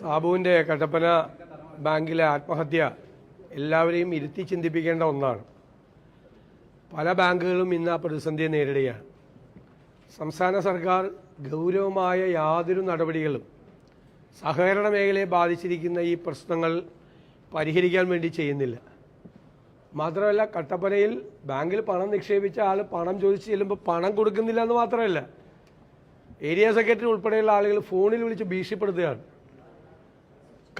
സാബുവിന്റെ കട്ടപ്പന ബാങ്കിലെ ആത്മഹത്യ എല്ലാവരെയും ഇരുത്തി ചിന്തിപ്പിക്കേണ്ട ഒന്നാണ്. പല ബാങ്കുകളും ഇന്ന് ആ പ്രതിസന്ധിയെ നേരിടുകയാണ്. സംസ്ഥാന സർക്കാർ ഗൗരവമായ യാതൊരു നടപടികളും സഹകരണ മേഖലയെ ബാധിച്ചിരിക്കുന്ന ഈ പ്രശ്നങ്ങൾ പരിഹരിക്കാൻ വേണ്ടി ചെയ്യുന്നില്ല. മാത്രമല്ല കട്ടപ്പനയിൽ ബാങ്കിൽ പണം നിക്ഷേപിച്ച ആൾ പണം ചോദിച്ച് ചെല്ലുമ്പോൾ പണം കൊടുക്കുന്നില്ല എന്ന് മാത്രമല്ല ഏരിയ സെക്രട്ടറി ഉൾപ്പെടെയുള്ള ആളുകൾ ഫോണിൽ വിളിച്ച് ഭീഷണിപ്പെടുത്തുകയാണ്.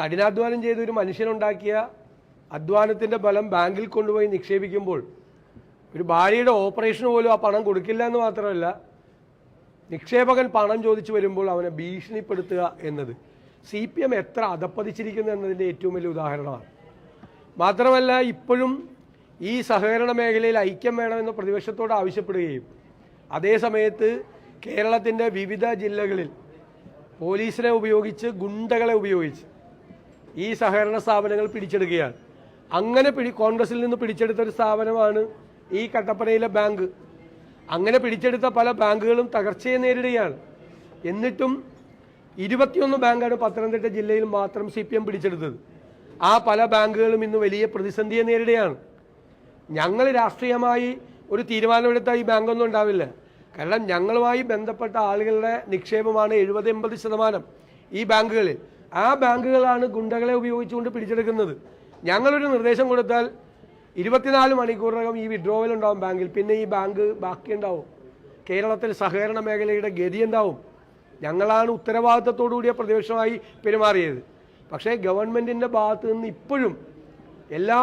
കഠിനാധ്വാനം ചെയ്ത ഒരു മനുഷ്യനുണ്ടാക്കിയ അധ്വാനത്തിന്റെ ബലം ബാങ്കിൽ കൊണ്ടുപോയി നിക്ഷേപിക്കുമ്പോൾ ഒരു ഭാര്യയുടെ ഓപ്പറേഷന് പോലും ആ പണം കൊടുക്കില്ല എന്ന് മാത്രമല്ല നിക്ഷേപകൻ പണം ചോദിച്ചു വരുമ്പോൾ അവനെ ഭീഷണിപ്പെടുത്തുക എന്നത്. സി പി എം എത്ര അധപ്പതിച്ചിരിക്കുന്നു എന്നതിന്റെ ഏറ്റവും വലിയ ഉദാഹരണമാണ്. മാത്രമല്ല ഇപ്പോഴും ഈ സഹകരണ മേഖലയിൽ ഐക്യം വേണമെന്ന് പ്രതിപക്ഷത്തോട് ആവശ്യപ്പെടുകയും അതേസമയത്ത് കേരളത്തിന്റെ വിവിധ ജില്ലകളിൽ പോലീസിനെ ഉപയോഗിച്ച് ഗുണ്ടകളെ ഉപയോഗിച്ച് ഈ സഹകരണ സ്ഥാപനങ്ങൾ പിടിച്ചെടുക്കുകയാണ്. അങ്ങനെ പിടി കോൺഗ്രസിൽ നിന്ന് പിടിച്ചെടുത്ത ഒരു സ്ഥാപനമാണ് ഈ കട്ടപ്പനയിലെ ബാങ്ക്. അങ്ങനെ പിടിച്ചെടുത്ത പല ബാങ്കുകളും തകർച്ചയെ നേരിടുകയാണ്. എന്നിട്ടും ഇരുപത്തിയൊന്ന് ബാങ്കാണ് പത്തനംതിട്ട ജില്ലയിൽ മാത്രം സി പി എം പിടിച്ചെടുത്തത്. ആ പല ബാങ്കുകളും ഇന്ന് വലിയ പ്രതിസന്ധിയെ നേരിടുകയാണ്. ഞങ്ങൾ രാഷ്ട്രീയമായി ഒരു തീരുമാനമെടുത്ത ഈ ബാങ്കൊന്നും ഉണ്ടാവില്ല. കാരണം ഞങ്ങളുമായി ബന്ധപ്പെട്ട ആളുകളുടെ നിക്ഷേപമാണ് എഴുപത് എൺപത് ശതമാനം ഈ ബാങ്കുകളിൽ. ആ ബാങ്കുകളാണ് ഗുണ്ടകളെ ഉപയോഗിച്ചുകൊണ്ട് പിടിച്ചെടുക്കുന്നത്. ഞങ്ങളൊരു നിർദ്ദേശം കൊടുത്താൽ ഇരുപത്തിനാല് മണിക്കൂറിനകം ഈ വിഡ്രോവൽ ഉണ്ടാവും ബാങ്കിൽ. പിന്നെ ഈ ബാങ്ക് ബാക്കിയുണ്ടാവും കേരളത്തിൽ സഹകരണ മേഖലയുടെ ഗതി ഉണ്ടാവും ഞങ്ങളാണ് ഉത്തരവാദിത്തത്തോടുകൂടിയ പ്രതിപക്ഷമായി പെരുമാറിയത്. പക്ഷേ ഗവൺമെന്റിന്റെ ഭാഗത്ത് നിന്ന് ഇപ്പോഴും എല്ലാ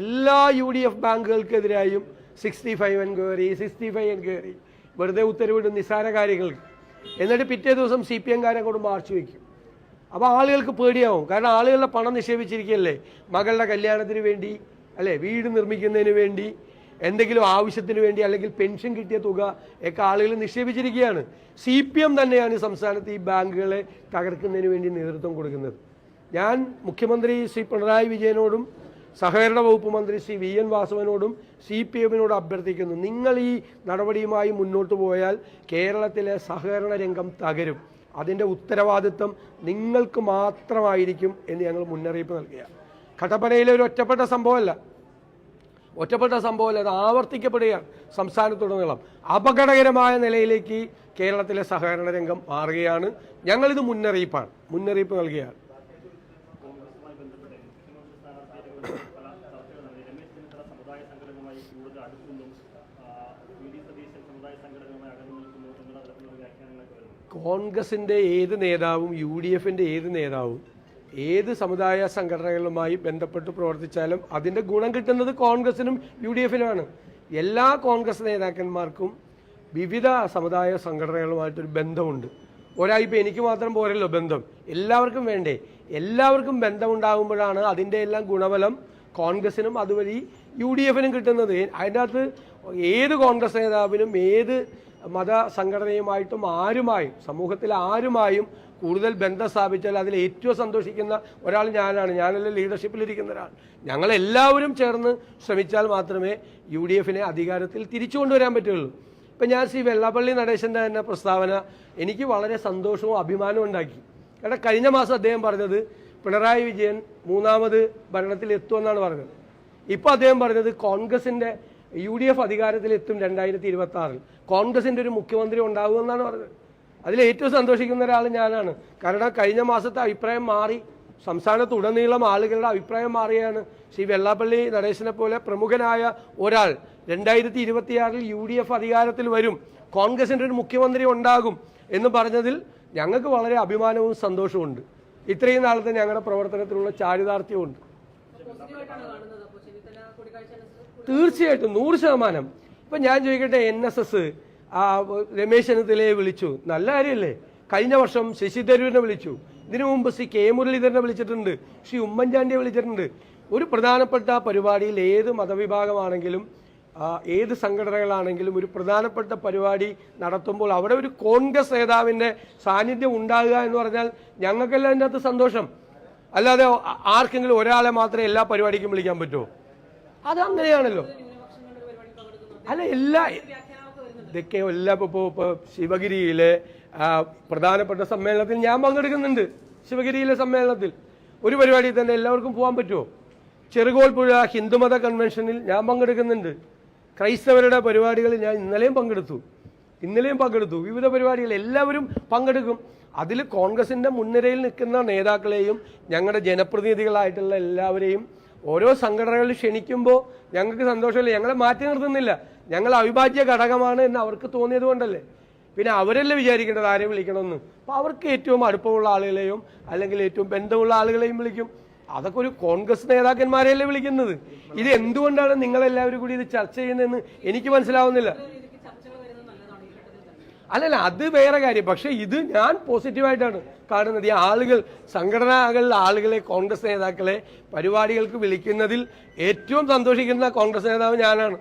എല്ലാ U D F ബാങ്കുകൾക്കെതിരായും sixty five enquiry sixty five enquiry വെറുതെ ഉത്തരവിടും നിസ്സാര കാര്യങ്ങൾക്ക്. എന്നിട്ട് പിറ്റേ ദിവസം സി പി എംകാരെ കൊണ്ട് മാർച്ച് വയ്ക്കും. അപ്പോൾ ആളുകൾക്ക് പേടിയാവും. കാരണം ആളുകളുടെ പണം നിക്ഷേപിച്ചിരിക്കുകയല്ലേ? മകളുടെ കല്യാണത്തിന് വേണ്ടി അല്ലേ? വീട് നിർമ്മിക്കുന്നതിന് വേണ്ടി എന്തെങ്കിലും ആവശ്യത്തിന് വേണ്ടി അല്ലെങ്കിൽ പെൻഷൻ കിട്ടിയ തുക ഒക്കെ ആളുകൾ നിക്ഷേപിച്ചിരിക്കുകയാണ്. സി പി എം തന്നെയാണ് ഈ സംസ്ഥാനത്ത് ഈ ബാങ്കുകളെ തകർക്കുന്നതിന് വേണ്ടി നേതൃത്വം കൊടുക്കുന്നത്. ഞാൻ മുഖ്യമന്ത്രി ശ്രീ പിണറായി വിജയനോടും സഹകരണ വകുപ്പ് മന്ത്രി ശ്രീ വി എൻ വാസവനോടും സി പി എമ്മിനോട് അഭ്യർത്ഥിക്കുന്നു. നിങ്ങൾ ഈ നടപടിയുമായി മുന്നോട്ട് പോയാൽ കേരളത്തിലെ സഹകരണ രംഗം തകരും. അതിന്റെ ഉത്തരവാദിത്വം നിങ്ങൾക്ക് മാത്രമായിരിക്കും എന്ന് ഞങ്ങൾ മുന്നറിയിപ്പ് നൽകുക കട്ടപ്പനയിലെ ഒരു ഒറ്റപ്പെട്ട സംഭവമല്ല. ഒറ്റപ്പെട്ട സംഭവമല്ല അത് ആവർത്തിക്കപ്പെടുകയാണ് സംസ്ഥാനത്തുടനീളം. അപകടകരമായ നിലയിലേക്ക് കേരളത്തിലെ സഹകരണ രംഗം മാറുകയാണ്. ഞങ്ങളിത് മുന്നറിയിപ്പാണ് മുന്നറിയിപ്പ് നൽകുകയാണ് കോൺഗ്രസുമായി ബന്ധപ്പെട്ട് മുഖ്യമന്ത്രി സ്ഥാനാർത്ഥിയായിട്ട് പല ചർച്ചകൾ നടത്തി രമേശ് ചെന്നിത്തല സമുദായ സംഘടനയുമായി കൂടുതൽ അടുക്കുന്നു വി ഡി സതീശൻ സമുദായ സംഘടനയുമായി അകന്നു നിൽക്കുന്നു എന്നുള്ള തരത്തിലുള്ള വ്യാഖ്യാനങ്ങളൊക്കെ വരുന്നു കോൺഗ്രസിന്റെ ഏത് നേതാവും യു ഡി എഫിന്റെ ഏത് നേതാവും ഏത് സമുദായ സംഘടനകളുമായി ബന്ധപ്പെട്ട് പ്രവർത്തിച്ചാലും അതിന്റെ ഗുണം കിട്ടുന്നത് കോൺഗ്രസിനും യു ഡി എഫിനുമാണ് എല്ലാ കോൺഗ്രസ് നേതാക്കന്മാർക്കും വിവിധ സമുദായ സംഘടനകളുമായിട്ടൊരു ബന്ധമുണ്ട്. ഒരായിപ്പോൾ എനിക്ക് മാത്രം പോരല്ലോ ബന്ധം. എല്ലാവർക്കും വേണ്ടേ? എല്ലാവർക്കും ബന്ധമുണ്ടാകുമ്പോഴാണ് അതിന്റെ എല്ലാം ഗുണഫലം കോൺഗ്രസിനും അതുവഴി യു ഡി എഫിനും കിട്ടുന്നത്. അതിന്റെ അകത്ത് ഏത് കോൺഗ്രസ് നേതാവിനും ഏത് മത സംഘടനയുമായിട്ടും ആരുമായും സമൂഹത്തിൽ ആരുമായും കൂടുതൽ ബന്ധം സ്ഥാപിച്ചാൽ അതിൽ ഏറ്റവും സന്തോഷിക്കുന്ന ഒരാൾ ഞാനാണ്. ഞാനല്ല ലീഡർഷിപ്പിലിരിക്കുന്ന ഒരാൾ. ഞങ്ങളെല്ലാവരും ചേർന്ന് ശ്രമിച്ചാൽ മാത്രമേ യു ഡി എഫിനെ അധികാരത്തിൽ തിരിച്ചു കൊണ്ടുവരാൻ പറ്റുള്ളൂ ഇപ്പം ഞാൻ ശ്രീ വെള്ളാപ്പള്ളി നടേശന്റെ തന്നെ പ്രസ്താവന എനിക്ക് വളരെ സന്തോഷവും അഭിമാനവും ഉണ്ടാക്കി. കാരണം കഴിഞ്ഞ മാസം അദ്ദേഹം പറഞ്ഞത് പിണറായി വിജയൻ മൂന്നാമത് ഭരണത്തിൽ എത്തുമെന്നാണ് പറഞ്ഞത്. ഇപ്പോൾ അദ്ദേഹം പറഞ്ഞത് കോൺഗ്രസിന്റെ യു ഡി എഫ് അധികാരത്തിലെത്തും രണ്ടായിരത്തി ഇരുപത്തി ആറിൽ കോൺഗ്രസിന്റെ ഒരു മുഖ്യമന്ത്രി ഉണ്ടാകുമെന്നാണ് പറഞ്ഞത്. അതിൽ ഏറ്റവും സന്തോഷിക്കുന്ന ഒരാൾ ഞാനാണ്. കാരണം കഴിഞ്ഞ മാസത്തെ അഭിപ്രായം മാറി സംസ്ഥാനത്തുടനീളം ആളുകളുടെ അഭിപ്രായം മാറിയാണ് ശ്രീ വെള്ളാപ്പള്ളി നടേശനെ പോലെ പ്രമുഖനായ ഒരാൾ. രണ്ടായിരത്തി ഇരുപത്തിയാറിൽ യു ഡി എഫ് അധികാരത്തിൽ വരും കോൺഗ്രസിന്റെ ഒരു മുഖ്യമന്ത്രി ഉണ്ടാകും എന്ന് പറഞ്ഞതിൽ ഞങ്ങൾക്ക് വളരെ അഭിമാനവും സന്തോഷവുമുണ്ട്. ഇത്രയും നാളത്തെ ഞങ്ങളുടെ പ്രവർത്തനത്തിലുള്ള ചാരിതാർത്ഥ്യമുണ്ട് പോസിറ്റീവായിട്ടാണ് കാണുന്നത് അപ്പോൾ ചെന്നിത്തല കൂടിക്കാഴ്ച അനുസരിച്ച് തീർച്ചയായിട്ടും നൂറ് ശതമാനം. ഇപ്പം ഞാൻ ചോദിക്കട്ടെ എൻ എസ് എസ് രമേശ് ചെന്നിത്തലയെ വിളിച്ചു. നല്ല കാര്യമല്ലേ? കഴിഞ്ഞ വർഷം ശശി തരൂരിനെ വിളിച്ചു. ഇതിനു മുമ്പ് ശ്രീ കെ മുരളീധരനെ വിളിച്ചിട്ടുണ്ട് ശ്രീ ഉമ്മൻചാണ്ടിയെ വിളിച്ചിട്ടുണ്ട്. ഒരു പ്രധാനപ്പെട്ട പരിപാടിയിൽ ഏത് മതവിഭാഗമാണെങ്കിലും ഏത് സംഘടനകളാണെങ്കിലും ഒരു പ്രധാനപ്പെട്ട പരിപാടി നടത്തുമ്പോൾ അവിടെ ഒരു കോൺഗ്രസ് നേതാവിന്റെ സാന്നിധ്യം ഉണ്ടാകുക എന്ന് പറഞ്ഞാൽ ഞങ്ങൾക്കെല്ലാം അതിന്റെ അകത്ത് സന്തോഷം. അല്ലാതെ ആർക്കെങ്കിലും ഒരാളെ മാത്രമേ എല്ലാ പരിപാടിക്കും വിളിക്കാൻ പറ്റുമോ അത് അങ്ങനെയാണല്ലോ പരിപാടി അല്ല എല്ലാ ഇതൊക്കെ എല്ലാ ഇപ്പോൾ ഇപ്പോൾ ശിവഗിരിയിലെ പ്രധാനപ്പെട്ട സമ്മേളനത്തിൽ ഞാൻ പങ്കെടുക്കുന്നുണ്ട്. ശിവഗിരിയിലെ സമ്മേളനത്തിൽ. ഒരു പരിപാടിയിൽ തന്നെ എല്ലാവർക്കും പോകാൻ പറ്റുമോ? ചെറുകോൽപ്പുഴ ഹിന്ദുമത കൺവെൻഷനിൽ ഞാൻ പങ്കെടുക്കുന്നുണ്ട്. ക്രൈസ്തവരുടെ പരിപാടികളിൽ ഞാൻ ഇന്നലെയും പങ്കെടുത്തു. ഇന്നലെയും പങ്കെടുത്തു. വിവിധ പരിപാടികൾ എല്ലാവരും പങ്കെടുക്കും. അതിൽ കോൺഗ്രസിന്റെ മുൻനിരയിൽ നിൽക്കുന്ന നേതാക്കളെയും ഞങ്ങളുടെ ജനപ്രതിനിധികളായിട്ടുള്ള എല്ലാവരെയും ഓരോ സംഘടനകൾ ക്ഷണിക്കുമ്പോൾ ഞങ്ങൾക്ക് സന്തോഷമില്ല. ഞങ്ങളെ മാറ്റി നിർത്തുന്നില്ല. ഞങ്ങൾ അവിഭാജ്യ ഘടകമാണ് എന്ന് അവർക്ക് തോന്നിയത് കൊണ്ടല്ലേ? പിന്നെ അവരല്ലേ വിചാരിക്കേണ്ടത് ആരെയും വിളിക്കണമെന്ന്? അപ്പോൾ അവർക്ക് ഏറ്റവും അടുപ്പമുള്ള ആളുകളെയും അല്ലെങ്കിൽ ഏറ്റവും ബന്ധമുള്ള ആളുകളെയും വിളിക്കും. അതൊക്കെ ഒരു കോൺഗ്രസ് നേതാക്കന്മാരെയല്ലേ വിളിക്കുന്നത്? ഇത് എന്തുകൊണ്ടാണ് നിങ്ങളെല്ലാവരും കൂടി ഇത് ചർച്ച ചെയ്യുന്നതെന്ന് എനിക്ക് മനസ്സിലാവുന്നില്ല രീതിക്ക് ചർച്ചകൾ വരുന്നത് നല്ലതാണ് ഈ ഘട്ടത്തിൽ തന്നെ അല്ലല്ല അത് വേറെ കാര്യം. പക്ഷേ ഇത് ഞാൻ പോസിറ്റീവായിട്ടാണ് കാണുന്നത്. ഈ ആളുകൾ സംഘടനകളിൽ ആളുകളെ കോൺഗ്രസ് നേതാക്കളെ പരിപാടികൾക്ക് വിളിക്കുന്നതിൽ ഏറ്റവും സന്തോഷിക്കുന്ന കോൺഗ്രസ് നേതാവ് ഞാനാണ്.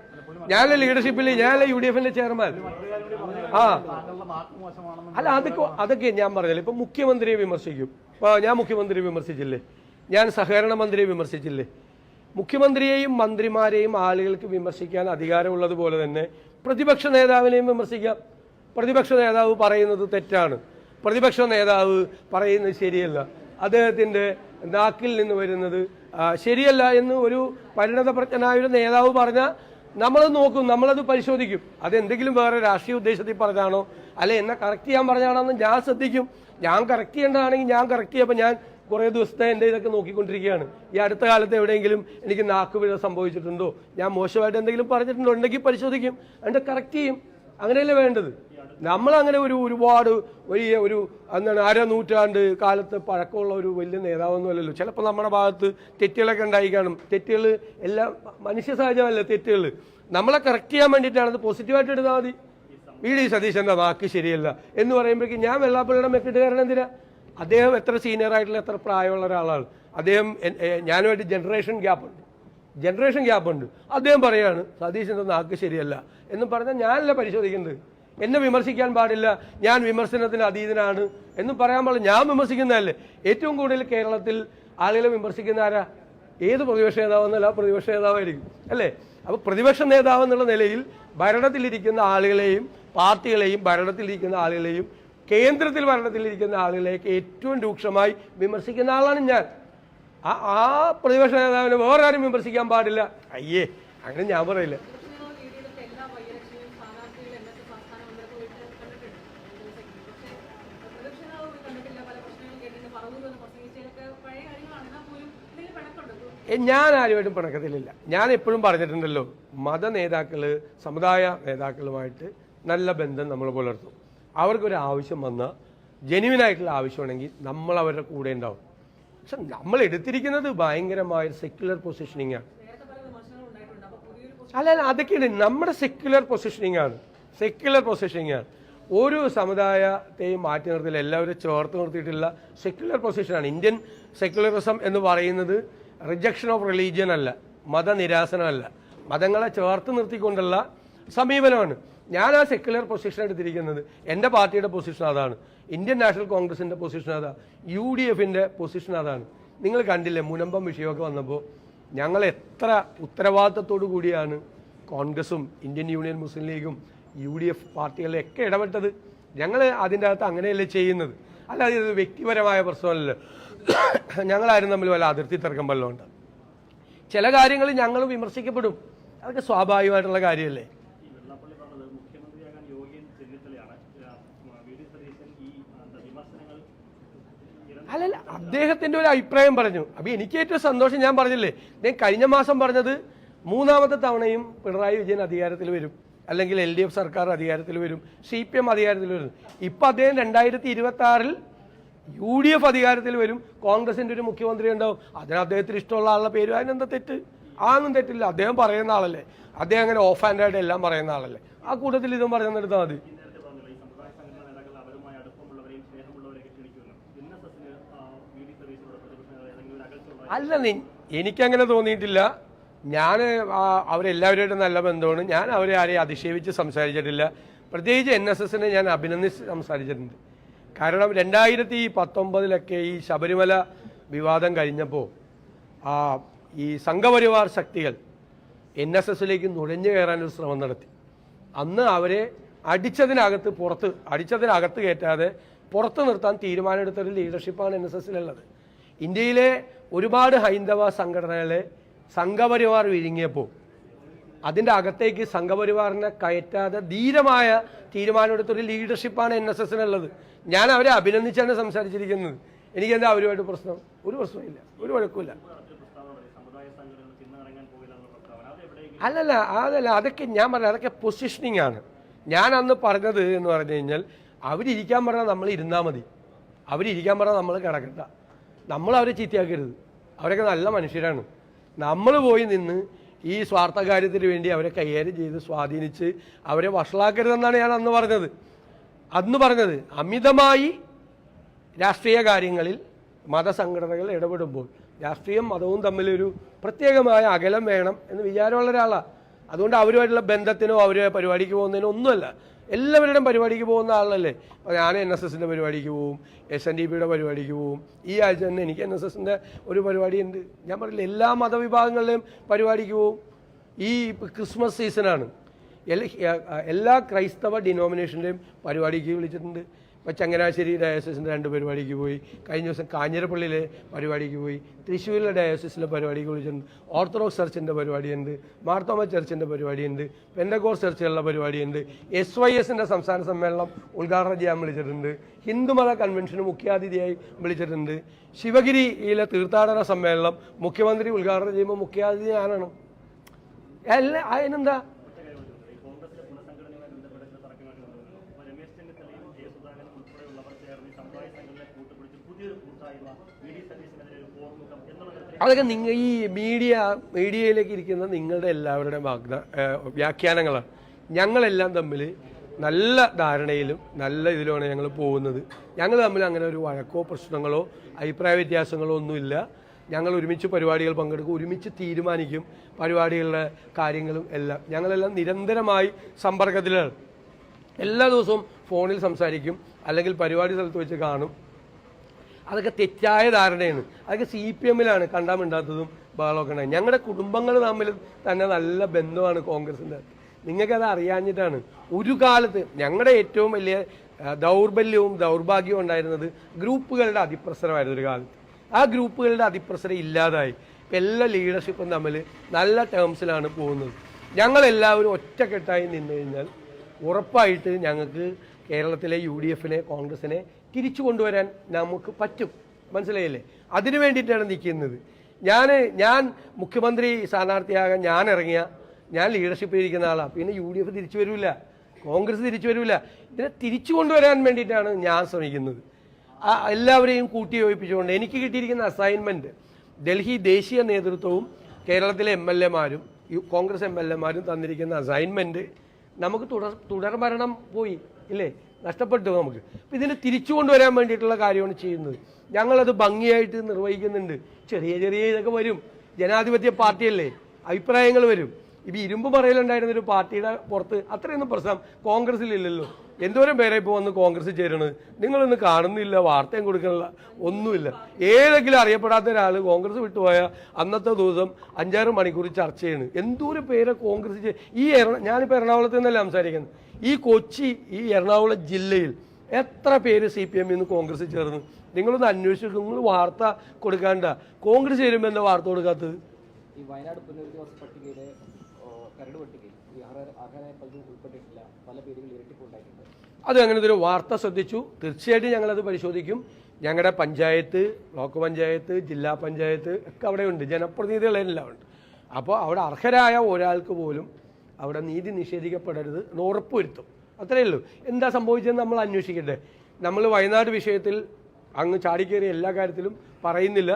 ഞാനല്ലേ ലീഡർഷിപ്പിൽ ഞാനല്ലേ യു ഡി എഫിന്റെ ചെയർമാൻ? ആ. അല്ല അതൊക്കെ അതൊക്കെ ഞാൻ പറഞ്ഞില്ല. ഇപ്പൊ മുഖ്യമന്ത്രിയെ വിമർശിക്കും. ഞാൻ മുഖ്യമന്ത്രിയെ വിമർശിച്ചില്ലേ? ഞാൻ സഹകരണ മന്ത്രിയെ വിമർശിച്ചില്ലേ? മുഖ്യമന്ത്രിയെയും മന്ത്രിമാരെയും ആളുകൾക്ക് വിമർശിക്കാൻ അധികാരമുള്ളതുപോലെ തന്നെ പ്രതിപക്ഷ നേതാവിനെയും വിമർശിക്കാം. പ്രതിപക്ഷ നേതാവ് പറയുന്നത് തെറ്റാണ്. പ്രതിപക്ഷ നേതാവ് പറയുന്നത് ശരിയല്ല. അദ്ദേഹത്തിന്റെ നാക്കിൽ നിന്ന് വരുന്നത് ശരിയല്ല എന്ന് ഒരു പരിണതപ്രജ്ഞനായ ഒരു നേതാവ് പറഞ്ഞാൽ നമ്മളത് നോക്കും നമ്മളത് പരിശോധിക്കും. അതെന്തെങ്കിലും വേറെ രാഷ്ട്രീയ ഉദ്ദേശത്തിൽ പറഞ്ഞാണോ അല്ലെ എന്നെ കറക്റ്റ് ചെയ്യാൻ പറഞ്ഞാണോ എന്ന് ഞാൻ ശ്രദ്ധിക്കും. ഞാൻ കറക്റ്റ് ചെയ്യേണ്ടതാണെങ്കിൽ ഞാൻ കറക്റ്റ് ചെയ്യപ്പോൾ ഞാൻ കുറേ ദിവസത്തെ എന്റെ ഇതൊക്കെ നോക്കിക്കൊണ്ടിരിക്കുകയാണ്. ഈ അടുത്ത കാലത്ത് എവിടെയെങ്കിലും എനിക്ക് നാക്കുപിഴ സംഭവിച്ചിട്ടുണ്ടോ? ഞാൻ മോശമായിട്ട് എന്തെങ്കിലും പറഞ്ഞിട്ടുണ്ടോ? ഉണ്ടെങ്കിൽ പരിശോധിക്കും. എന്നിട്ട് കറക്റ്റ് ചെയ്യും. അങ്ങനെയല്ലേ വേണ്ടത്? നമ്മൾ അങ്ങനെ ഒരു ഒരുപാട് വലിയ ഒരു എന്താണ് അരനൂറ്റാണ്ട് കാലത്ത് പഴക്കമുള്ള ഒരു വലിയ നേതാവൊന്നും അല്ലല്ലോ ചിലപ്പോൾ നമ്മുടെ ഭാഗത്ത് തെറ്റുകളൊക്കെ ഉണ്ടായി കാണും. തെറ്റുകൾ എല്ലാം മനുഷ്യ സഹജമല്ല തെറ്റുകൾ. നമ്മളെ കറക്റ്റ് ചെയ്യാൻ വേണ്ടിയിട്ടാണ് അത് പോസിറ്റീവായിട്ട് എടുത്താൽ മതി. വി ഡി സതീശന്റെ വാക്ക് ശരിയല്ല എന്ന് പറയുമ്പോഴേക്കും ഞാൻ വെള്ളാപ്പള്ളിയുടെ മെക്കിട്ട് കാരണം എന്തിനാ? അദ്ദേഹം എത്ര സീനിയർ ആയിട്ടുള്ള എത്ര പ്രായമുള്ള ഒരാളാണ്. അദ്ദേഹം ഞാനുമായിട്ട് ജനറേഷൻ ഗ്യാപ്പുണ്ട് ജനറേഷൻ ഗ്യാപ്പുണ്ട് അദ്ദേഹം പറയാണ് സതീശന്റെ നാക്ക് ശരിയല്ല എന്ന് പറഞ്ഞാൽ ഞാനല്ല പരിശോധിക്കുന്നത്. എന്നെ വിമർശിക്കാൻ പാടില്ല. ഞാൻ വിമർശനത്തിന് അതീതനാണ് എന്നും പറയാൻ പാടില്ല. ഞാൻ വിമർശിക്കുന്നതല്ലേ. ഏറ്റവും കൂടുതൽ കേരളത്തിൽ ആളുകളെ വിമർശിക്കുന്ന ആരാ? ഏത് പ്രതിപക്ഷ നേതാവെന്നല്ല പ്രതിപക്ഷ നേതാവായിരിക്കും. അല്ലേ? അപ്പോൾ പ്രതിപക്ഷ നേതാവ് എന്നുള്ള നിലയിൽ ഭരണത്തിലിരിക്കുന്ന ആളുകളെയും പാർട്ടികളെയും ഭരണത്തിലിരിക്കുന്ന ആളുകളെയും കേന്ദ്രത്തിൽ ഭരണത്തിലിരിക്കുന്ന ആളുകളെയൊക്കെ ഏറ്റവും രൂക്ഷമായി വിമർശിക്കുന്ന ആളാണ് ഞാൻ. ആ ആ പ്രതിപക്ഷ നേതാവിനെ വേറെ ആരും വിമർശിക്കാൻ പാടില്ല. അയ്യേ അങ്ങനെ ഞാൻ പറയില്ല പ്രതിപക്ഷ നേതാവ് ലീഡ് ചെയ്തൊക്കെ എല്ലാ ബൈലക്ഷനും സ്ഥാനാർത്ഥികൾ എൻ എസ് സംസ്ഥാന മന്ദിരത്തിൽ പോയിട്ട് കണ്ടിട്ടുണ്ട് പക്ഷേ പ്രതിപക്ഷ നേതാവ് പോയി കണ്ടിട്ടില്ല പല പ്രശ്നങ്ങളും കേട്ടിട്ട് പറഞ്ഞു എന്ന് പ്രസംഗിച്ചതൊക്കെ പഴയ കാര്യങ്ങളാണ് എന്നാൽ പോലും എന്തെങ്കിലും പിണക്കുണ്ടോ എ, ഞാൻ ആരുമായിട്ടും പിണക്കത്തിലില്ല. ഞാൻ എപ്പോഴും പറഞ്ഞിട്ടുണ്ടല്ലോ മത നേതാക്കൾ സമുദായ നേതാക്കളുമായിട്ട് നല്ല ബന്ധം നമ്മൾ പുലർത്തും. അവർക്കൊരു ആവശ്യം വന്നാൽ ജെനുവിനായിട്ടുള്ള ആവശ്യമാണെങ്കിൽ നമ്മൾ അവരുടെ കൂടെ ഉണ്ടാവും. പക്ഷെ നമ്മൾ എടുത്തിരിക്കുന്നത് ഭയങ്കരമായ സെക്യുലർ പൊസിഷനിങ് ആണ്. അല്ല അല്ല അതൊക്കെയാണ്. നമ്മുടെ സെക്യുലർ പൊസിഷനിങ് ആണ്. സെക്യുലർ പൊസിഷനിങ് ആണ്. ഓരോ സമുദായത്തെയും മാറ്റി നിർത്തിയില്ല എല്ലാവരും ചേർത്ത് നിർത്തിയിട്ടുള്ള സെക്യുലർ പൊസിഷനാണ് ഇന്ത്യൻ സെക്യുലറിസം എന്ന് പറയുന്നത് റിജക്ഷൻ ഓഫ് റിലീജിയൻ അല്ല മതനിരാസനമല്ല. മതങ്ങളെ ചേർത്ത് നിർത്തിക്കൊണ്ടുള്ള സമീപനമാണ്. ഞാൻ ആ സെക്യുലർ പൊസിഷൻ എടുത്തിരിക്കുന്നത്. എന്റെ പാർട്ടിയുടെ പൊസിഷൻ അതാണ്. ഇന്ത്യൻ നാഷണൽ കോൺഗ്രസിന്റെ പൊസിഷൻ അതാ. യു ഡി എഫിന്റെ പൊസിഷൻ അതാണ്. നിങ്ങൾ കണ്ടില്ലേ മുനമ്പം വിഷയമൊക്കെ വന്നപ്പോൾ ഞങ്ങൾ എത്ര ഉത്തരവാദിത്തത്തോടു കൂടിയാണ് കോൺഗ്രസും ഇന്ത്യൻ യൂണിയൻ മുസ്ലിം ലീഗും യു ഡി എഫ് പാർട്ടികളിലൊക്കെ ഇടപെട്ടത്. ഞങ്ങൾ അതിന്റെ അകത്ത് അങ്ങനെയല്ലേ ചെയ്യുന്നത്. അല്ലാതെ ഇത് വ്യക്തിപരമായ പ്രശ്നമല്ലല്ലോ. ഞങ്ങളാരും തമ്മിൽ വല്ല അതിർത്തി തർക്കം വല്ലതും ഉണ്ട്? ചില കാര്യങ്ങൾ ഞങ്ങൾ വിമർശിക്കപ്പെടും. അതൊക്കെ സ്വാഭാവികമായിട്ടുള്ള കാര്യമല്ലേ? അല്ലല്ല അദ്ദേഹത്തിന്റെ ഒരു അഭിപ്രായം പറഞ്ഞു. അപ്പൊ എനിക്ക് ഏറ്റവും സന്തോഷം ഞാൻ പറഞ്ഞില്ലേ? ഞാൻ കഴിഞ്ഞ മാസം പറഞ്ഞത് മൂന്നാമത്തെ തവണയും പിണറായി വിജയൻ അധികാരത്തിൽ വരും. അല്ലെങ്കിൽ എൽ ഡി എഫ് സർക്കാർ അധികാരത്തിൽ വരും. സി പി എം അധികാരത്തിൽ വരും. ഇപ്പൊ അദ്ദേഹം രണ്ടായിരത്തി ഇരുപത്തി ആറിൽ യു ഡി എഫ് അധികാരത്തിൽ വരും കോൺഗ്രസിന്റെ ഒരു മുഖ്യമന്ത്രി ഉണ്ടാവും. അതിന് അദ്ദേഹത്തിന് ഇഷ്ടമുള്ള ആളുടെ പേര് അതിനെന്താ തെറ്റ്? ആന്നും തെറ്റില്ല. അദ്ദേഹം പറയുന്ന ആളല്ലേ. അദ്ദേഹം അങ്ങനെ ഓഫ് ഹാൻഡ് എല്ലാം പറയുന്ന ആളല്ലേ. ആ കൂട്ടത്തിൽ ഇതും പറഞ്ഞെടുത്താൽ മതി. അല്ല നീ എനിക്കങ്ങനെ തോന്നിയിട്ടില്ല. ഞാൻ അവരെല്ലാവരുമായിട്ട് നല്ല ബന്ധമാണ്. ഞാൻ അവരെ ആരെയും അധിക്ഷേപിച്ച് സംസാരിച്ചിട്ടില്ല. പ്രത്യേകിച്ച് എൻ എസ് എസിനെ ഞാൻ അഭിനന്ദിച്ച് സംസാരിച്ചിട്ടുണ്ട്. കാരണം രണ്ടായിരത്തി പത്തൊമ്പതിലൊക്കെ ഈ ശബരിമല വിവാദം കഴിഞ്ഞപ്പോൾ ആ ഈ സംഘപരിവാർ ശക്തികൾ എൻ എസ് എസിലേക്ക് നുഴഞ്ഞു കയറാനൊരു ശ്രമം നടത്തി. അന്ന് അവരെ അടിച്ചതിനകത്ത് പുറത്ത് അടിച്ചതിനകത്ത് കയറ്റാതെ പുറത്ത് നിർത്താൻ തീരുമാനമെടുത്തൊരു ലീഡർഷിപ്പാണ് എൻ എസ് എസിലുള്ളത്. ഇന്ത്യയിലെ ഒരുപാട് ഹൈന്ദവ സംഘടനകളെ സംഘപരിവാർ വിഴുങ്ങിയപ്പോൾ അതിന്റെ അകത്തേക്ക് സംഘപരിവാറിനെ കയറ്റാതെ ധീരമായ തീരുമാനമെടുത്തൊരു ലീഡർഷിപ്പാണ് എൻ എസ് എസിനുള്ളത്. ഞാൻ അവരെ അഭിനന്ദിച്ചാണ് സംസാരിച്ചിരിക്കുന്നത്. എനിക്ക് എന്താ അവരുമായിട്ട് പ്രശ്നം? ഒരു പ്രശ്നമില്ല ഒരു എവിടെയെങ്കിലും അല്ലല്ല അതല്ല അതൊക്കെ ഞാൻ പറഞ്ഞ അതൊക്കെ പൊസിഷനിങ് ആണ്. ഞാൻ അന്ന് പറഞ്ഞത് എന്ന് പറഞ്ഞു കഴിഞ്ഞാൽ അവരിയ്ക്കാൻ പറഞ്ഞാൽ നമ്മൾ ഇരുന്നാൽ മതി. അവരിയ്ക്കാൻ പറഞ്ഞാൽ നമ്മൾ കിടക്കണ്ട. നമ്മൾ അവരെ ചീത്തയാക്കരുത്. അവരൊക്കെ നല്ല മനുഷ്യരാണ്. നമ്മൾ പോയി നിന്ന് ഈ സ്വാർത്ഥ കാര്യത്തിന് വേണ്ടി അവരെ കൈകാര്യം ചെയ്ത് സ്വാധീനിച്ച് അവരെ വഷളാക്കരുതെന്നാണ് ഞാൻ അന്ന് പറഞ്ഞത്. അന്ന് പറഞ്ഞത് അമിതമായി രാഷ്ട്രീയ കാര്യങ്ങളിൽ മതസംഘടനകൾ ഇടപെടുമ്പോൾ രാഷ്ട്രീയം മതവും തമ്മിലൊരു പ്രത്യേകമായ അകലം വേണം എന്ന് വിചാരമുള്ള ഒരാളാണ് അതുകൊണ്ട് അവരുമായിട്ടുള്ള ബന്ധത്തിനോ അവർ പരിപാടിക്ക് പോകുന്നതിനോ ഒന്നുമല്ല. എല്ലാവരുടെയും പരിപാടിക്ക് പോകുന്ന ആളല്ലേ? അപ്പോൾ ഞാൻ എൻ എസ് എസിന്റെ പരിപാടിക്ക് പോവും എസ് എൻ ഡി പിയുടെ പരിപാടിക്ക് പോവും. ഈ ആഴ്ച തന്നെ എനിക്ക് എൻ എസ് എസിന്റെ ഒരു പരിപാടിയുണ്ട് ഞാൻ പറയില്ല എല്ലാ മതവിഭാഗങ്ങളുടെയും പരിപാടിക്ക് പോവും. ഈ ക്രിസ്മസ് സീസണാണ് എല്ലാ ക്രൈസ്തവ ഡിനോമിനേഷന്റെയും പരിപാടിക്ക് വിളിച്ചിട്ടുണ്ട്. ഇപ്പോൾ ചങ്ങനാശ്ശേരി ഡയോസിസിന്റെ രണ്ട് പരിപാടിക്ക് പോയി. കഴിഞ്ഞ ദിവസം കാഞ്ഞിരപ്പള്ളിയിലെ പരിപാടിക്ക് പോയി. തൃശ്ശൂരിലെ ഡയോസിസിലെ പരിപാടിക്ക് വിളിച്ചിട്ടുണ്ട്. ഓർത്തഡോക്സ് ചർച്ചിന്റെ പരിപാടിയുണ്ട്. മാർത്തോമ ചർച്ചിന്റെ പരിപാടിയുണ്ട്. പെൻഡഗോർ ചർച്ചുകളുടെ പരിപാടിയുണ്ട്. എസ് വൈ എസിന്റെ സംസ്ഥാന സമ്മേളനം ഉദ്ഘാടനം ചെയ്യാൻ വിളിച്ചിട്ടുണ്ട്. ഹിന്ദുമത കൺവെൻഷന് മുഖ്യാതിഥിയായി വിളിച്ചിട്ടുണ്ട്. ശിവഗിരിയിലെ തീർത്ഥാടന സമ്മേളനം മുഖ്യമന്ത്രി ഉദ്ഘാടനം ചെയ്യുമ്പോൾ മുഖ്യാതിഥി ഞാനാണ് എല്ലാ അതിനെന്താ ഒറ്റ കാര്യമുണ്ട് ഈ കോൺഗ്രസിലെ പുനഃസംഘടനയുമായി ബന്ധപ്പെട്ട ചില തർക്കങ്ങൾ കൊണ്ടുവരുന്നു അപ്പോൾ രമേശ് ചെന്നിത്തലയും ജെ സുധാകരൻ ഉൾപ്പെടെയുള്ളവർ ചേർന്ന് ഈ സമുദായ സംഘടനയെ കൂട്ടുപിടിച്ച് പുതിയൊരു കൂട്ടായ്മ വി ഡി സതീശനെതിരെ ഒരു പോർമുഖം എന്നുള്ള തരത്തിൽ അതൊക്കെ നിങ്ങൾ ഈ മീഡിയ മീഡിയയിലേക്ക് ഇരിക്കുന്ന നിങ്ങളുടെ എല്ലാവരുടെയും വാഗ്ദ വ്യാഖ്യാനങ്ങളാണ് ഞങ്ങളെല്ലാം തമ്മിൽ നല്ല ധാരണയിലും നല്ല ഇതിലുമാണ് ഞങ്ങൾ പോകുന്നത്. ഞങ്ങൾ തമ്മിൽ അങ്ങനെ ഒരു വഴക്കോ പ്രശ്നങ്ങളോ അഭിപ്രായ വ്യത്യാസങ്ങളോ ഒന്നുമില്ല. ഞങ്ങൾ ഒരുമിച്ച് പരിപാടികൾ പങ്കെടുക്കും ഒരുമിച്ച് തീരുമാനിക്കും പരിപാടികളുടെ കാര്യങ്ങളും എല്ലാം. ഞങ്ങളെല്ലാം നിരന്തരമായി സമ്പർക്കത്തിലാണ്. എല്ലാ ദിവസവും ഫോണിൽ സംസാരിക്കും അല്ലെങ്കിൽ പരിപാടി സ്ഥലത്ത് വെച്ച് കാണും. അതൊക്കെ തെറ്റായ ധാരണയാണ്. അതൊക്കെ സി പി എമ്മിലാണ് കണ്ടാൽ മിണ്ടാത്തതും ബഹളമൊക്കെ ഉണ്ടായി ഞങ്ങളുടെ കുടുംബങ്ങൾ തമ്മിൽ തന്നെ നല്ല ബന്ധമാണ് കോൺഗ്രസിന്റെ. നിങ്ങൾക്കത് അറിയാഞ്ഞിട്ടാണ്. ഒരു കാലത്ത് ഞങ്ങളുടെ ഏറ്റവും വലിയ ദൗർബല്യവും ദൗർഭാഗ്യവും ഉണ്ടായിരുന്നത് ഗ്രൂപ്പുകളുടെ അതിപ്രസരമായിരുന്നു ഒരു കാലത്ത്. ആ ഗ്രൂപ്പുകളുടെ അതിപ്രസരം ഇല്ലാതായി. ഇപ്പം എല്ലാ ലീഡർഷിപ്പും തമ്മിൽ നല്ല ടേംസിലാണ് പോകുന്നത്. ഞങ്ങളെല്ലാവരും ഒറ്റക്കെട്ടായി നിന്ന് കഴിഞ്ഞാൽ ഉറപ്പായിട്ട് ഞങ്ങൾക്ക് കേരളത്തിലെ യു ഡി എഫിനെ കോൺഗ്രസിനെ തിരിച്ചു കൊണ്ടുവരാൻ നമുക്ക് പറ്റും. മനസ്സിലായില്ലേ? അതിനു വേണ്ടിയിട്ടാണ് നിൽക്കുന്നത്. ഞാൻ ഞാൻ മുഖ്യമന്ത്രി സ്ഥാനാർത്ഥിയാകാൻ ഞാൻ ഇറങ്ങിയ ഞാൻ ലീഡർഷിപ്പിൽ ഇരിക്കുന്ന ആളാണ് പിന്നെ യു ഡി എഫ് തിരിച്ചു വരില്ല കോൺഗ്രസ് തിരിച്ചു വരില്ല ഇതിനെ തിരിച്ചു കൊണ്ടുവരാൻ വേണ്ടിയിട്ടാണ് ഞാൻ ശ്രമിക്കുന്നത്. ആ എല്ലാവരെയും കൂട്ടി യോജിപ്പിച്ചുകൊണ്ട് എനിക്ക് കിട്ടിയിരിക്കുന്ന അസൈൻമെന്റ് ഡൽഹി ദേശീയ നേതൃത്വവും കേരളത്തിലെ എം എൽ എമാരും കോൺഗ്രസ് എം എൽ എമാരും തന്നിരിക്കുന്ന അസൈൻമെന്റ് നമുക്ക് തുടർ തുടർഭരണം പോയി ഇല്ലേ? നഷ്ടപ്പെട്ടു നമുക്ക്. ഇതിനെ തിരിച്ചു കൊണ്ടുവരാൻ വേണ്ടിയിട്ടുള്ള കാര്യമാണ് ചെയ്യുന്നത്. ഞങ്ങളത് ഭംഗിയായിട്ട് നിർവഹിക്കുന്നുണ്ട്. ചെറിയ ചെറിയ ഇതൊക്കെ വരും. ജനാധിപത്യ പാർട്ടിയല്ലേ? അഭിപ്രായങ്ങൾ വരും. ഇപ്പം ഇരുമ്പ് പറയലുണ്ടായിരുന്ന ഒരു പാർട്ടിയുടെ പുറത്ത് അത്രയൊന്നും പ്രശ്നം കോൺഗ്രസ്സിലില്ലല്ലോ. എന്തോരം പേരെ ഇപ്പോൾ വന്ന് കോൺഗ്രസ് ചേരണത് നിങ്ങളൊന്ന് കാണുന്നില്ല വാർത്തയും കൊടുക്കണില്ല ഒന്നുമില്ല. ഏതെങ്കിലും അറിയപ്പെടാത്ത ഒരാൾ കോൺഗ്രസ് വിട്ടുപോയ അന്നത്തെ ദിവസം അഞ്ചാറ് മണിക്കൂർ ചർച്ച ചെയ്യണ്. എന്തോരം പേരെ കോൺഗ്രസ് ഈ എറണ ഞാനിപ്പോൾ എറണാകുളത്ത് നിന്നല്ല സംസാരിക്കുന്നത്. ഈ കൊച്ചി ഈ എറണാകുളം ജില്ലയിൽ എത്ര പേര് സി പി എമ്മിൽ നിന്ന് കോൺഗ്രസ് ചേർന്ന്? നിങ്ങളൊന്ന് അന്വേഷിച്ചു നിങ്ങൾ വാർത്ത കൊടുക്കാണ്ട. കോൺഗ്രസ് ചേരുമ്പോൾ എന്താ വാർത്ത കൊടുക്കാത്തത്? ഈ വയനാട് പുനരധിവാസ പട്ടികയിലെ കരട് പട്ടികയിൽ അർഹരായ പലരും ഉൾപ്പെട്ടിട്ടില്ല. പല പേരുകൾ ഇരട്ടിപ്പുണ്ടായിട്ടുണ്ട്. അത് അങ്ങനെ ഒരു വാർത്ത ശ്രദ്ധിച്ചു. തീർച്ചയായിട്ടും ഞങ്ങളത് പരിശോധിക്കും. ഞങ്ങളുടെ പഞ്ചായത്ത് ബ്ലോക്ക് പഞ്ചായത്ത് ജില്ലാ പഞ്ചായത്ത് ഒക്കെ അവിടെ ഉണ്ട് ജനപ്രതിനിധികളെല്ലാം ഉണ്ട്. അപ്പോൾ അവിടെ അർഹരായ ഒരാൾക്ക് പോലും അവിടെ നീതി നിഷേധിക്കപ്പെടരുത് എന്ന് ഉറപ്പുവരുത്തും. അത്രയേ ഉള്ളൂ. എന്താ സംഭവിച്ചതെന്ന് നമ്മൾ അന്വേഷിക്കട്ടെ. നമ്മൾ വയനാട് വിഷയത്തിൽ അങ്ങ് ചാടിക്കേറിയ എല്ലാ കാര്യത്തിലും പറയുന്നില്ല.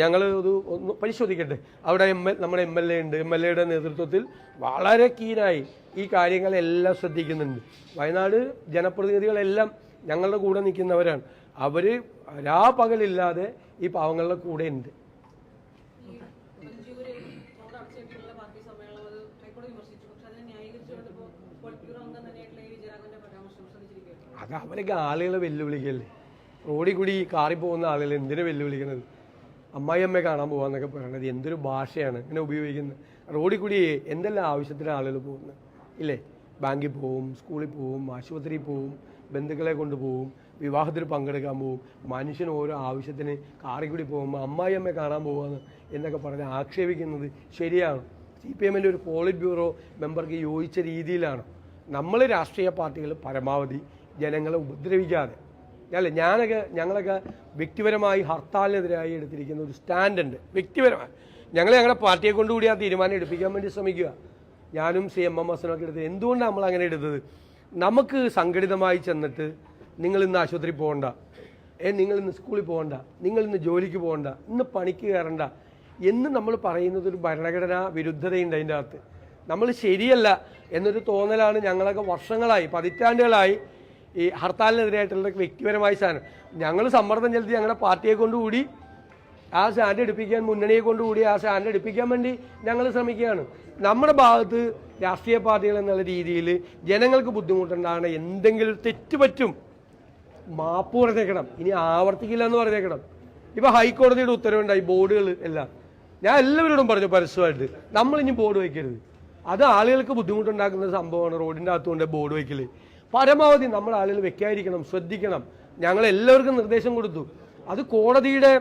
ഞങ്ങൾ ഇത് ഒന്ന് പരിശോധിക്കട്ടെ. അവിടെ എം എൽ നമ്മുടെ എം എൽ എ ഉണ്ട്. എം എൽ എയുടെ നേതൃത്വത്തിൽ വളരെ കീനായി ഈ കാര്യങ്ങളെല്ലാം ശ്രദ്ധിക്കുന്നുണ്ട്. വയനാട് ജനപ്രതിനിധികളെല്ലാം ഞങ്ങളുടെ കൂടെ നിൽക്കുന്നവരാണ്. അവർ രാപകലില്ലാതെ ഈ പാവങ്ങളുടെ കൂടെ ഉണ്ട് ഈ മഞ്ജൂര് അവിടെ അടച്ചിട്ടുള്ള പാർട്ടി സമ്മേളനം അത് ഹൈക്കോടതി വിമർശിച്ചു പക്ഷെ അതിനെ ന്യായീകരിച്ചുകൊണ്ട് ഇപ്പോൾ പോളിറ്റ് ബ്യൂറോ അംഗം തന്നെയായിട്ടുള്ള എ വി ജയരാഘവന്റെ പരാമർശം ശ്രദ്ധിച്ചിരിക്കുകയാണ് അത് അവരൊക്കെ ആളുകളെ വെല്ലുവിളിക്കല്ലേ റോഡിൽ കൂടി കാറി പോകുന്ന ആളുകൾ എന്തിനു വെല്ലുവിളിക്കുന്നത് അമ്മായിയമ്മയെ കാണാൻ പോകാന്നൊക്കെ പറയണത് എന്തൊരു ഭാഷയാണ് ഇങ്ങനെ ഉപയോഗിക്കുന്നത് റോഡിൽ കൂടി എന്തെല്ലാം ആവശ്യത്തിന് ആളുകൾ പോകുന്നത് ഇല്ലേ? ബാങ്കിൽ പോവും സ്കൂളിൽ പോവും ആശുപത്രിയിൽ പോവും ബന്ധുക്കളെ കൊണ്ടുപോകും വിവാഹത്തിൽ പങ്കെടുക്കാൻ പോകും മനുഷ്യൻ ഓരോ ആവശ്യത്തിന് കാറി കൂടി പോകുമ്പോൾ അമ്മായിയമ്മയെ കാണാൻ പോകുമെന്ന് എന്നൊക്കെ പറഞ്ഞ് ആക്ഷേപിക്കുന്നത് ശരിയാണ്. സി പി എമ്മിന്റെ ഒരു പോളിറ്റ് ബ്യൂറോ മെമ്പർക്ക് യോജിച്ച രീതിയിലാണ്. നമ്മൾ രാഷ്ട്രീയ പാർട്ടികൾ പരമാവധി ജനങ്ങളെ ഉപദ്രവിക്കാതെ. അല്ല? ഞാനൊക്കെ ഞങ്ങളൊക്കെ വ്യക്തിപരമായി ഹർത്താലിനെതിരായി എടുത്തിരിക്കുന്ന ഒരു സ്റ്റാൻഡ് ഉണ്ട് വ്യക്തിപരമായി. ഞങ്ങൾ ഞങ്ങളുടെ പാർട്ടിയെ കൊണ്ടുകൂടി ആ തീരുമാനം എടുപ്പിക്കാൻ വേണ്ടി ശ്രമിക്കുക. ഞാനും സി എം എം എസിനൊക്കെ എടുത്തത്. എന്തുകൊണ്ടാണ് നമ്മൾ അങ്ങനെ എടുത്തത്? നമുക്ക് സംഘടിതമായി ചെന്നിട്ട് നിങ്ങൾ ഇന്ന് ആശുപത്രി പോകണ്ട. ഏ നിങ്ങൾ ഇന്ന് സ്കൂളിൽ പോകണ്ട. നിങ്ങൾ ഇന്ന് ജോലിക്ക് പോകണ്ട. ഇന്ന് പണിക്ക് കയറണ്ട. എന്ന് നമ്മൾ പറയുന്നത് ഒരു ഭരണഘടനാ വിരുദ്ധതയുണ്ട് അതിന്റെ അകത്ത്. നമ്മൾ ശരിയല്ല എന്നൊരു തോന്നലാണ് ഞങ്ങളൊക്കെ വർഷങ്ങളായി പതിറ്റാണ്ടുകളായി ഈ ഹർത്താലിനെതിരായിട്ടുള്ള വ്യക്തിപരമായ സാധനം. ഞങ്ങൾ സമ്മർദ്ദം ചെലുത്തി ഞങ്ങളുടെ പാർട്ടിയെ കൊണ്ടുകൂടി ആ സ്റ്റാൻഡ് എടുപ്പിക്കാൻ മുന്നണിയെ കൊണ്ടുകൂടി ആ സ്റ്റാൻഡ് എടുപ്പിക്കാൻ വേണ്ടി ഞങ്ങൾ ശ്രമിക്കുകയാണ്. നമ്മുടെ ഭാഗത്ത് രാഷ്ട്രീയ പാർട്ടികൾ എന്നുള്ള രീതിയിൽ ജനങ്ങൾക്ക് ബുദ്ധിമുട്ടുണ്ടാകണം എന്തെങ്കിലും തെറ്റ് പറ്റും മാപ്പ് പറഞ്ഞേക്കണം ഇനി ആവർത്തിക്കില്ല എന്ന് പറഞ്ഞേക്കണം. ഇപ്പോൾ ഹൈക്കോടതിയുടെ ഉത്തരവുണ്ടായി ബോർഡുകൾ എല്ലാം. ഞാൻ എല്ലാവരോടും പറഞ്ഞു പരസ്യമായിട്ട് നമ്മളിനി ബോർഡ് വയ്ക്കരുത്. അത് ആളുകൾക്ക് ബുദ്ധിമുട്ടുണ്ടാക്കുന്ന സംഭവമാണ് റോഡിന്റെ അകത്തുകൊണ്ട് ബോർഡ് വയ്ക്കൽ പരമാവധി നമ്മൾ ആളുകൾ വെക്കാതിരിക്കണം ശ്രദ്ധിക്കണം. ഞങ്ങൾ എല്ലാവർക്കും നിർദ്ദേശം കൊടുത്തു. അത് കോടതിയുടെ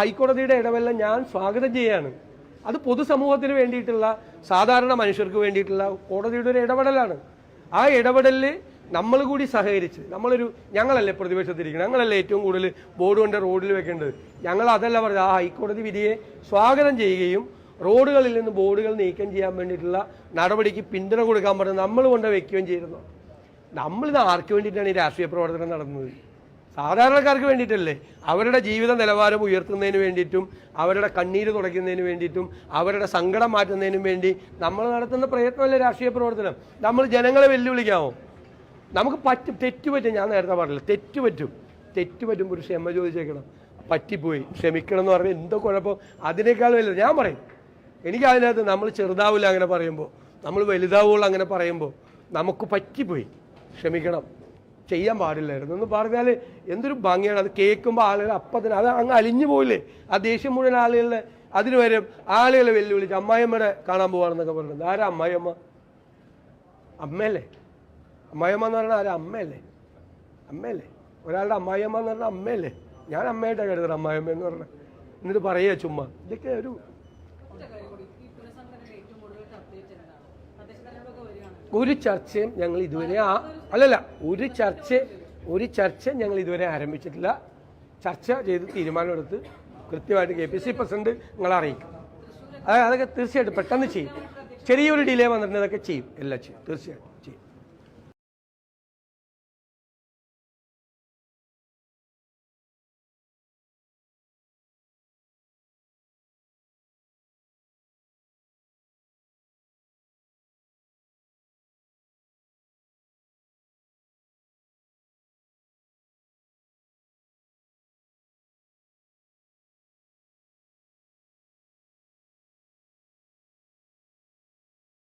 ഹൈക്കോടതിയുടെ ഇടവല്ല ഞാൻ സ്വാഗതം ചെയ്യാണ്. അത് പൊതുസമൂഹത്തിന് വേണ്ടിയിട്ടുള്ള സാധാരണ മനുഷ്യർക്ക് വേണ്ടിയിട്ടുള്ള കോടതിയുടെ ഒരു ഇടപെടലാണ്. ആ ഇടപെടലിൽ നമ്മൾ കൂടി സഹകരിച്ച് നമ്മളൊരു ഞങ്ങളല്ലേ പ്രതിപക്ഷത്തിരിക്കുന്നത് ഞങ്ങളല്ലേ ഏറ്റവും കൂടുതൽ ബോർഡ് കൊണ്ട് റോഡിൽ വെക്കേണ്ടത്? ഞങ്ങൾ അതല്ല പറഞ്ഞത്. ആ ഹൈക്കോടതി വിധിയെ സ്വാഗതം ചെയ്യുകയും റോഡുകളിൽ നിന്ന് ബോർഡുകൾ നീക്കം ചെയ്യാൻ വേണ്ടിയിട്ടുള്ള നടപടിക്ക് പിന്തുണ കൊടുക്കാൻ പറഞ്ഞ് നമ്മൾ കൊണ്ട് വെക്കുകയും ചെയ്തിരുന്നു. നമ്മളിത് ആർക്ക് വേണ്ടിയിട്ടാണ് ഈ രാഷ്ട്രീയ പ്രവർത്തനം നടന്നത്? സാധാരണക്കാർക്ക് വേണ്ടിയിട്ടല്ലേ? അവരുടെ ജീവിത നിലവാരം ഉയർത്തുന്നതിന് വേണ്ടിയിട്ടും അവരുടെ കണ്ണീര് തുടയ്ക്കുന്നതിന് വേണ്ടിയിട്ടും അവരുടെ സങ്കടം മാറ്റുന്നതിനും വേണ്ടി നമ്മൾ നടത്തുന്ന പ്രയത്നമല്ലേ രാഷ്ട്രീയ പ്രവർത്തനം? നമ്മൾ ജനങ്ങളെ വെല്ലുവിളിക്കാമോ നമുക്ക് പറ്റും തെറ്റുപറ്റും ഞാൻ നേരത്തെ പറഞ്ഞില്ല തെറ്റുപറ്റും തെറ്റുപറ്റും ഒരു ക്ഷമ ചോദിച്ചേക്കണം. പറ്റിപ്പോയി. ക്ഷമിക്കണം എന്ന് പറഞ്ഞാൽ എന്തോ കുഴപ്പം. അതിനേക്കാൾ വലുത് ഞാൻ പറയും. എനിക്ക് അതിനകത്ത് നമ്മൾ ചെറുതാവില്ല അങ്ങനെ പറയുമ്പോൾ നമ്മൾ വലുതാവുള്ളൂ അങ്ങനെ പറയുമ്പോൾ നമുക്ക് പറ്റിപ്പോയി. ക്ഷമിക്കണം. ചെയ്യാൻ പാടില്ലായിരുന്നു. എന്ന് പറഞ്ഞാൽ എന്തൊരു ഭംഗിയാണ്. അത് കേൾക്കുമ്പോൾ ആളുകൾ അപ്പം തന്നെ അത് അങ്ങ് അലിഞ്ഞു പോയില്ലേ? ആ ദേഷ്യം മുഴുവൻ ആളുകളുടെ അതിന് വരെ. ആളുകളെ വെല്ലുവിളിച്ച് അമ്മായിയമ്മയുടെ കാണാൻ പോവാണെന്നൊക്കെ പറഞ്ഞത് ആരാ അമ്മായിയമ്മ? അമ്മയല്ലേ? അമ്മായിയമ്മ എന്ന് പറഞ്ഞാൽ ആരാ? അമ്മയല്ലേ? അമ്മയല്ലേ? ഒരാളുടെ അമ്മായിയമ്മ എന്ന് പറഞ്ഞാൽ അമ്മയല്ലേ? ഞാൻ അമ്മയായിട്ടാണ് കരുതുന്നത് അമ്മായിയമ്മ എന്ന് പറഞ്ഞാൽ. എന്നിട്ട് പറയുക ചുമ്മാ. ഇതൊക്കെ ഒരു ഒറ്റ കാര്യം കൂടി ഈ പുനഃസംഘടന ഏറ്റവും കൂടുതൽ ചർച്ച ചെയ്തതാണ് തദ്ദേശ തെരഞ്ഞെടുപ്പൊക്കെ വരികയാണ് ഒരു ചർച്ചയും ഞങ്ങൾ ഇതുവരെ ആ അല്ലല്ല ഒരു ചർച്ച ഒരു ചർച്ച ഞങ്ങൾ ഇതുവരെ ആരംഭിച്ചിട്ടില്ല. ചർച്ച ചെയ്ത് തീരുമാനമെടുത്ത് കൃത്യമായിട്ട് കെ പി സി പ്രസിഡന്റ് നിങ്ങളെ അറിയിക്കും. അത് അതൊക്കെ തീർച്ചയായിട്ടും പെട്ടെന്ന് ചെയ്യും. ചെറിയൊരു ഡിലേ വന്നിട്ടുണ്ടെങ്കിൽ അതൊക്കെ ചെയ്യും. എല്ലാം ചെയ്യും. തീർച്ചയായിട്ടും.